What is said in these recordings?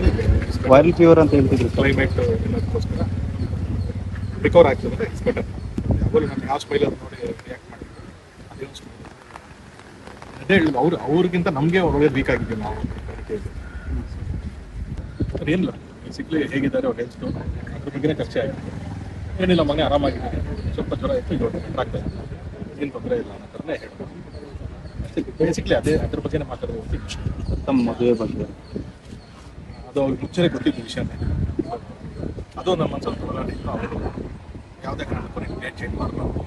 ಮಾಡಿದ್ರೆ viral fever ಅಂತ ಹೇಳ್ತಿದ್ರು ಕ್ಲೈಮೇಟ್ ಎಲ್ಲದಕ್ಕೋಸ್ಕರ ರಿಕವರ್ ಆಗ್ತದೆ. ಇಟ್ಸ್ ಬೆಟರ್ ಯಾವಾಗಲೂ ನಾನು ಯಾವ ಸ್ಮೈಲ್ ಅಂತ ನೋಡಿ ರಿಯಾಕ್ಟ್ ಮಾಡಿ ಅದೇ ಒಂದು. ಅದೇ ಹೇಳುದು ಅವ್ರು ಅವ್ರಿಗಿಂತ ನಮಗೆ ಒಳ್ಳೆ ವೀಕ್ ಆಗಿದ್ದೀವಿ ನಾವು. ಸರ್ ಏನಿಲ್ಲ. ಬೇಸಿಕ್ಲಿ ಹೇಗಿದ್ದಾರೆ ಅವ್ರ ಹೆಲ್ತ್ ಅದ್ರ ಬಗ್ಗೆನೇ ಚರ್ಚೆ ಆಗಿದೆ. ಏನಿಲ್ಲ ಮನೆ ಆರಾಮಾಗಿದ್ದೀನಿ. ಸ್ವಲ್ಪ ಜ್ವರ ಇತ್ತು ಈಗ ಆಗ್ತಾ ಇದೆ. ಏನು ತೊಂದರೆ ಇಲ್ಲ ಅನ್ನೋ ಥರನೇ ಹೇಳ್ಬೋದು. ಬೇಸಿಕ್ಲಿ ಅದೇ ಅದ್ರ ಬಗ್ಗೆನೇ ಮಾತಾಡೋದು ಹೊರ್ತು ತಮ್ಮ ಮದುವೆ ಬಗ್ಗೆ. ಅದು ಅವ್ರಿಗೆ ಮುಂಚೆನೇ ಗೊತ್ತಿದ್ದ ವಿಷಯನೇ. ಅದು ನಮ್ಮ ಸ್ವಲ್ಪ ಹೋರಾಡಿತ್ತು ಅವರು ಯಾವುದೇ ಕಾರಣಕ್ಕೂ ನೀವು ಡೇಟ್ ಚೇಂಜ್ ಮಾಡಬಾರ್ದು.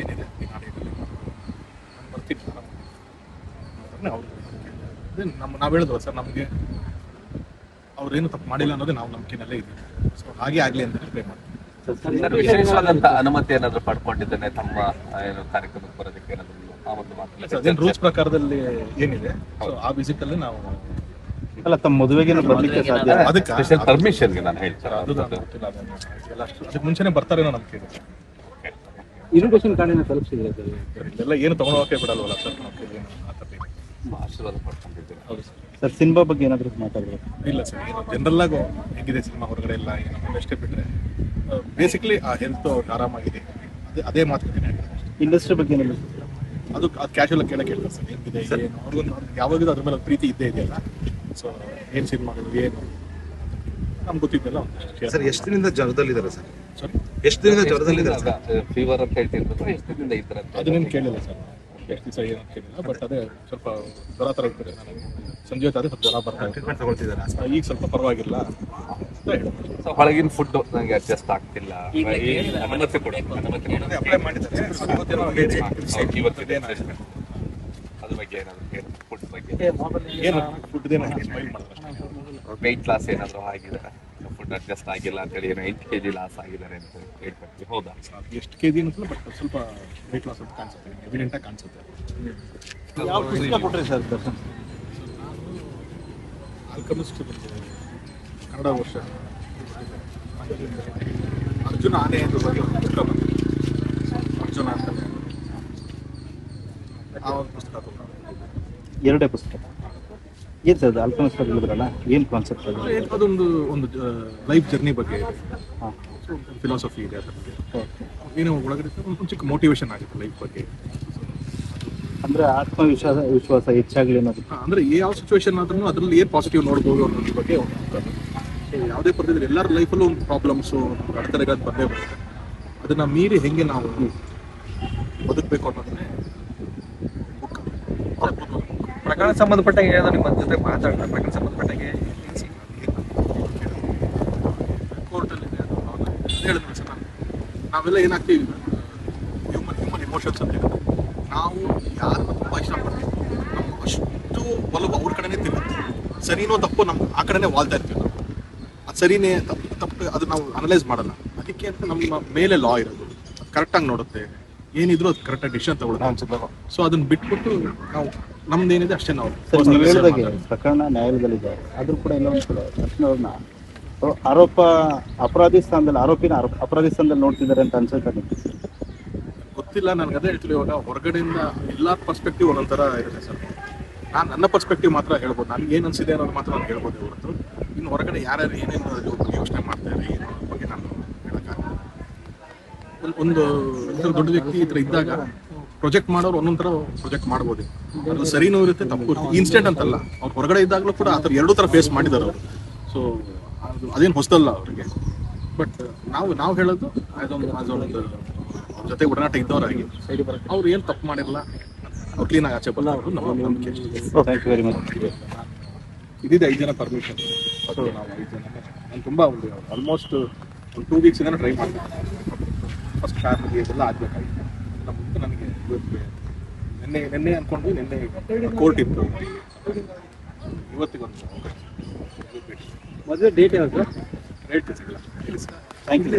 ಏನಿದೆ ನೀನು ಆಡಿದಲ್ಲಿ ನಾನು ಬರ್ತೀನಿ. ಆರಾಮಾಗಿ ಅವ್ರು ಅದೇ ನಮ್ಮ ನಾವು ಹೇಳಿದ್ವಲ್ಲ ಸರ್ ನಮಗೆ ಅವ್ರೇನು ತಪ್ಪು ಮಾಡಿಲ್ಲ ಅನ್ನೋದೇ ನಾವು ನಂಬಿಕೆನಲ್ಲೇ ಇದ್ದೀವಿ. ಸೊ ಹಾಗೆ ಆಗಲಿ ಅಂತ ಪ್ರೇ ಮಾಡ್ತೀವಿ. ವಿಶೇಷವಾದಂತ ಅನುಮತಿ ಏನಾದ್ರು ಪಡ್ಕೊಂಡಿದ್ದೇನೆ ತಮ್ಮ ಏನು ಕಾರ್ಯಕ್ರಮಕ್ಕೆ ಬರೋದಕ್ಕೆ ಏನಾದ್ರು ಆ ಒಂದು ಮಾತು? ಅದೇನು ರೂಲ್ಸ್ ಪ್ರಕಾರದಲ್ಲಿ ಏನಿದೆ. ಸೊ ಆ ವಿಸಿಟಲ್ಲಿ ನಾವು ಅಲ್ಲ ತಮ್ಮ ಮದುವೆಗೆ ಬರ್ಲಿಕ್ಕೆ ಸಾಧ್ಯ ಅದಕ್ಕೆ ಸ್ಪೆಷಲ್ ಪರ್ಮಿಷನ್ಗೆ ನಾನು ಹೇಳ್ತಾರೆ ಅದು ಗೊತ್ತಿಲ್ಲ ಅದಕ್ಕೆ ಮುಂಚೆನೇ ಬರ್ತಾರೇನೋ ನಂಬಿಕೆ ಇದೆ. ಇರುಗೇಷನ್ ಕಾರ್ಡಿನ ತಲುಪಿಸಿದ್ರೆ ಸರ್. ಸರ್ ಇಲ್ಲೆಲ್ಲ ಏನು ತಗೊಳೋಕೆ ಬಿಡಲ್ವಲ್ಲ ಸರ್? ಏನು ಆ ಥರ ಇಲ್ಲ. ಆಶೀರ್ವಾದ ಪಡ್ಕೊಂಡಿದ್ದೇನೆ ಹೌದು ಸರ್. ಸರ್ ಸಿನಿಮಾ ಬಗ್ಗೆ ಏನಾದರೂ ಮಾತಾಡಿದ್ರೆ ಇಲ್ಲ ಸರ್ ಏನು ಜನರಲ್ ಆಗೋ ಹೇಗಿದೆ ಸಿನಿಮಾ ಹೊರಗಡೆ ಎಲ್ಲ ಏನು ಅಷ್ಟೇ ಬಿಟ್ಟರೆ ಬೇಸಿಕ್ಲಿ ಆ ಹೆಲ್ತ್ ಅವ್ರಿಗೆ ಆರಾಮಾಗಿದೆ. ಅದೇ ಅದೇ ಮಾತುಕತೆ ಇಂಡಸ್ಟ್ರಿ ಬಗ್ಗೆ ಏನಾದ್ರು ಅದು ಅದು ಕ್ಯಾಶುವಲ್ ಕೇಳಕ್ಕೆ ಹೇಳ್ತಾರೆ ಸರ್. ಹೆಂಗಿದೆ ಏನು? ಅವ್ರಿಗೊಂದು ಯಾವಾಗಲೂ ಅದ್ರ ಮೇಲೆ ಒಂದು ಪ್ರೀತಿ ಇದ್ದೇ ಇದೆಯಲ್ಲ? ಸೊ ಏನು ಸಿನಿಮಾಗಳು ಏನು? ನಮ್ಗೆ ಗೊತ್ತಿದ್ದಲ್ಲ ಸರ್ ಎಷ್ಟು ದಿನದಿಂದ ಜ್ವರದಲ್ಲಿದ್ದಾರೆ ಸರ್? ಸರಿ ಎಷ್ಟು ದಿನದ ಜ್ವರದಲ್ಲಿದ್ದಾರೆ ಸರ್? ಫೀವರ್ ಅಂತ ಹೇಳ್ತಿದ್ರು ಎಷ್ಟು ದಿನದಿಂದ ಅದು ಅದನ್ನೇನು ಕೇಳಿಲ್ಲ ಸರ್. ಎಷ್ಟು ದಿವಸ ಏನು ಕೇಳಿಲ್ಲ ಬಟ್ ಅದೇ ಸ್ವಲ್ಪ ಜ್ವರ ಥರ ಇರ್ತದೆ ನನಗೆ ಸಂಜೆ ಹೊತ್ತಾದ್ರೆ ಸ್ವಲ್ಪ ಜ್ವರ ಬರ್ತಾ ಇತ್ತು ಟ್ರೀಟ್ಮೆಂಟ್ ತಗೊಳ್ತಿದ್ದಾರೆ ಈಗ ಸ್ವಲ್ಪ ಪರವಾಗಿಲ್ಲ. ಸೊ ಹೊಳಗಿನ ಫುಡ್ ನನಗೆ ಅಡ್ಜಸ್ಟ್ ಆಗ್ತಿಲ್ಲ. ಅನುಮತಿ ಕೊಡಿ. ಅನುಮತಿ ಕೊಡಿ. ಇವತ್ತಿದೆ. ಅದ್ರ ಬಗ್ಗೆ ಏನಾದ್ರು ಫುಡ್ ಬಗ್ಗೆ. ಏನು? ಮಾಡಿದ್ರೆ ವೆಯ್ಟ್ ಲಾಸ್ ಏನಾದ್ರು ಆಗಿದೆ? ಫುಡ್ ಅಡ್ಜಸ್ಟ್ ಆಗಿಲ್ಲ ಅಂತೇಳಿ ಏನೋ ಎಂಟು ಕೆ ಜಿ ಲಾಸ್ ಆಗಿದ್ದಾರೆ ಅಂತ ಹೇಳ್ಬೇಕು ಹೌದಾ. ಎಷ್ಟು ಕೆ ಜಿ ಅನ್ನಿಸಲ್ಲ ಬಟ್ ಸ್ವಲ್ಪ ವೆಯ್ಟ್ ಲಾಸ್ ಅಂತ ಕಾಣಿಸುತ್ತೆ ಎವಿಡೆಂಟಾಗಿ ಕಾಣಿಸುತ್ತೆ. ಯಾವ ಪುಸ್ತಕ ಕೊಟ್ರಿ ಸರ್ ದರ್ಶನ್? ಆಲ್ಕಮಿಸ್ಟ್ ಕನ್ನಡ ವರ್ಷ. ಅರ್ಜುನ ಆನೆ ಬಗ್ಗೆ ಒಂದು ಪುಸ್ತಕ ಬಂದಿದೆ. ಅರ್ಜುನ ಅಂತ ಆ ಒಂದು ಪುಸ್ತಕ ಎರಡೇ ಪುಸ್ತಕ. ಏನ್ ಸರ್ ಅದು ಹೇಳಿದ್ರಲ್ಲ ಏನು ಕಾನ್ಸೆಪ್ಟ್ ಅದು? ಅದೊಂದು ಒಂದು ಲೈಫ್ ಜರ್ನಿ ಬಗ್ಗೆ ಇದೆ. ಫಿಲಾಸಫಿ ಇದೆ ಅದ್ರ ಬಗ್ಗೆ. ಏನೋ ಒಳಗಡೆ ಒಂದು ಚಿಕ್ಕ ಮೋಟಿವೇಶನ್ ಆಗುತ್ತೆ ಲೈಫ್ ಬಗ್ಗೆ. ಅಂದ್ರೆ ಆತ್ಮವಿಶ್ವಾಸ ವಿಶ್ವಾಸ ಹೆಚ್ಚಾಗಲಿ ಅನ್ನೋದು. ಅಂದ್ರೆ ಯಾವ ಸಿಚುವೇಶನ್ ಆದ್ರೂ ಅದ್ರಲ್ಲಿ ಏನ್ ಪಾಸಿಟಿವ್ ನೋಡ್ಬೋದು ಅನ್ನೋದ್ರ ಬಗ್ಗೆ ಯಾವುದೇ ಪರಿಸ್ಥಿತಿ ಎಲ್ಲರ ಲೈಫಲ್ಲೂ ಒಂದು ಪ್ರಾಬ್ಲಮ್ಸು ಅಡೆತಡೆಗಳು ಬಂದೇ ಬರುತ್ತೆ. ಅದನ್ನ ಮೀರಿ ಹೆಂಗೆ ನಾವು ಬದುಕಬೇಕು ಅನ್ನೋದನ್ನೇ. ಪ್ರಕರಣ ಸಂಬಂಧಪಟ್ಟಾಗ ಏನೋ ನಿಮ್ಮ ಜೊತೆ ಮಾತಾಡ್ತಾರೆ ಪ್ರಕರಣ ಸಂಬಂಧಪಟ್ಟಾಗೆ ಕೋರ್ಟಲ್ಲಿ ಹೇಳಿದ್ರು ಸರ್ ನಾನು ನಾವೆಲ್ಲ ಏನಾಗ್ತೀವಿ? ಹ್ಯೂಮನ್ ಹ್ಯೂಮನ್ ಇಮೋಷನ್ಸ್ ಅಂತ ಇರುತ್ತೆ ನಾವು ಯಾರನ್ನು ತುಂಬ ಇಷ್ಟಪಡ್ತೀವಿ? ನಮ್ಮ ಅಷ್ಟು ಒಲವು ಅವ್ರ ಕಡೆನೇ ತಿರುಗುತ್ತೆ ಸರಿನೋ ತಪ್ಪು ನಮ್ಮ ಆ ಕಡೆನೇ ವಾಲ್ತಾ ಇರ್ತೀವಿ ಅದು ಸರಿನೇ ತಪ್ಪು ತಪ್ಪು ಅದು ನಾವು ಅನಲೈಸ್ ಮಾಡಲ್ಲ. ಅದಕ್ಕೆ ಅಂತ ನಮ್ಮ ಮೇಲೆ ಲಾ ಇರೋದು. ಕರೆಕ್ಟಾಗಿ ನೋಡುತ್ತೆ. ಏನಿದ್ರು ಅದು ಕರೆಕ್ಟಾಗಿ ಡಿಸಿಷನ್ ತಗೊಳ್ಳೋದು ಸೊ ಅದನ್ನ ಬಿಟ್ಬಿಟ್ಟು ನಾವು ನಮ್ದು ಏನಿದೆ ಅಷ್ಟೇ ನಾವು. ಪ್ರಕರಣ ನ್ಯಾಯಾಲಯದಲ್ಲಿದೆ. ಆದ್ರೂ ಕೂಡ ಒಂದು ಕಡೆ ದರ್ಶನ್ ಅವ್ರನ್ನ ಅವ್ರು ಆರೋಪ ಅಪರಾಧಿ ಸ್ಥಾನದಲ್ಲಿ ಆರೋಪಿನ ಆರೋಪ ಅಪರಾಧಿ ಸ್ಥಾನದಲ್ಲಿ ನೋಡ್ತಿದ್ದಾರೆ ಅಂತ ಅನ್ಸುತ್ತೆ ಗೊತ್ತಿಲ್ಲ ನನಗೆ ಅದೇ ಹೇಳ್ತಿಲ್ಲ ಇವಾಗ ಹೊರಗಡೆಯಿಂದ ಎಲ್ಲಾ ಪರ್ಸ್ಪೆಕ್ಟಿವ್ ಒಂದೊಂಥರ ಇರುತ್ತೆ ಸರ್. ನಾನು ನನ್ನ ಪರ್ಸ್ಪೆಕ್ಟಿವ್ ಮಾತ್ರ ಹೇಳ್ಬೋದು. ನನಗೆ ಏನು ಅನ್ಸಿದೆ ಅನ್ನೋದು ಮಾತ್ರ ನಾನು ಹೇಳ್ಬೋದು ಹೊರತು ಇನ್ನು ಹೊರಗಡೆ ಯಾರ್ಯಾರು ಏನೇನು ಯೋಚನೆ ಮಾಡ್ತಾರೆ ಏನೋ ಬಗ್ಗೆ ನಾನು ಒಂದು ಇದ್ರ ದೊಡ್ಡ ವ್ಯಕ್ತಿ ಈ ಇದ್ದಾಗ ಪ್ರೊಜೆಕ್ಟ್ ಮಾಡೋರು ಒಂದೊಂದು ಪ್ರೊಜೆಕ್ಟ್ ಮಾಡ್ಬೋದು. ಅದು ಸರಿನೂ ಇರುತ್ತೆ, ತಪ್ಪು ಇರುತ್ತೆ. ಇನ್ಸ್ಟೆಂಟ್ ಅಂತಲ್ಲ, ಅವ್ರು ಹೊರಗಡೆ ಇದ್ದಾಗಲೂ ಕೂಡ ಆ ಥರ ಎರಡೂ ಥರ ಫೇಸ್ ಮಾಡಿದ್ದಾರೆ ಅವರು. ಸೊ ಅದು ಅದೇನು ಹೊಸದಲ್ಲ ಅವರಿಗೆ. ಬಟ್ ನಾವು ನಾವು ಹೇಳೋದು ಅದೊಂದು ಅದೊಂದು ಅವ್ರ ಜೊತೆ ಒಡನಾಟ ಇದ್ದವರಾಗಿ ಅವ್ರು ಏನು ತಪ್ಪು ಮಾಡಿರಲ್ಲ, ಅವ್ರು ಕ್ಲೀನಾಗಿ ಆಚೆ ಬರೋದು ನಮ್ಮ ನಂಬಿಕೆ ಅಷ್ಟೇ. ಥ್ಯಾಂಕ್ ಯು ವೆರಿ ಮಚ್ ಇದಿದೆ ಐದು ಜನ ಪರ್ಮಿಷನ್ ಸೊ ನಾವು ಐದು ಜನ ನಾನು ತುಂಬ ಒಂದು ಆಲ್ಮೋಸ್ಟ್ ಒಂದು ಟೂ ಇಂದ ಟ್ರೈ ಮಾಡಿದೆ. ಫಸ್ಟ್ ಫ್ಯಾಮಿಲಿ ಇದೆಲ್ಲ ಆಗಬೇಕಾಗಿತ್ತು ನಮ್ಮ ಮುಂದೆ ನನಗೆ ಇವತ್ತು ನಿನ್ನೆ ನಿನ್ನೆ ಅಂದ್ಕೊಂಡು ನಿನ್ನೆ ಕೋರ್ಟ್ ಇತ್ತು. ಇವತ್ತಿಗೊಂದು ಮದುವೆ ಡೇಟ್ ಯಾವುದು? ರೇಟ್ ಸಿಗಲ್ಲ. Sir thank you